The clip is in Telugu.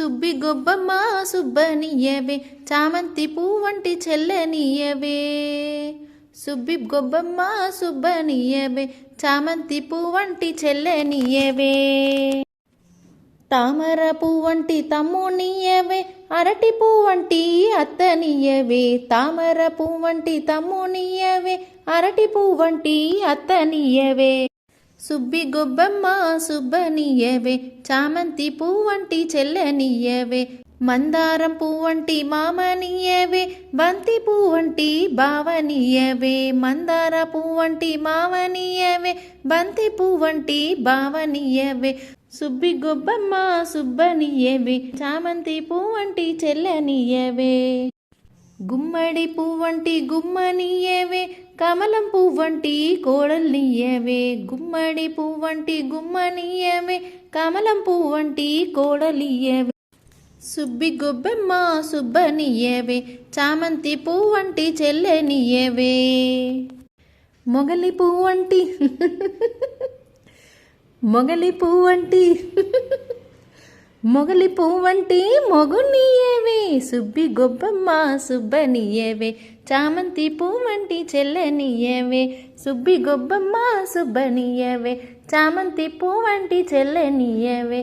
సుబ్బి గొబ్బమ్మ సుబ్బనియవే చామంతి పువ్వంటి చెల్లనియవే. సుబ్బి గొబ్బమ్మ సుబ్బనియవే చామంతి పువ్వంటి చెల్లెనియవే. తామర పువ్వంటి తమ్మునియవే అరటి పువ్వంటి అత్తనియవే. తామర పువ్వంటి తమ్మునియవే అరటి పువ్వంటి అత్తనియవే. సుబ్బి గొబ్బమ్మ సుబ్బనియవే చామంతి పువ్వంటి చెల్లెనియవే మందారం పువ్వంటి మామనియవే బంతి పువ్వంటి బావనియవే మందార పువ్వంటి మావనియవే బంతి పువ్వంటి బావనియవే సుబ్బి గొబ్బమ్మ సుబ్బనియవే చామంతి పువ్వంటి చెల్లెనియవే గుమ్మడి పువ్వంటి గుమ్మనియేవే కమలం పువ్వంటి కోడల్నియవే గుమ్మడి పువ్వంటి గుమ్మనియవే కమలం పువ్వంటి కోడలియవే సుబ్బి గొబ్బెమ్మ సుబ్బనియవే చామంతి పువ్వంటి చెల్లెనియవే మొగలి పువ్వంటి మొగలి పువ్వంటి. మొగలి పువ్వంటి మొగునియేవే సుబ్బి గొబ్బమ్మ సుబ్బనియేవే చామంతి పువ్వంటి చెల్లెనియేవే సుబ్బి గొబ్బమ్మ సుబ్బనియేవే చామంతి పువ్వంటి చెల్లెనియేవే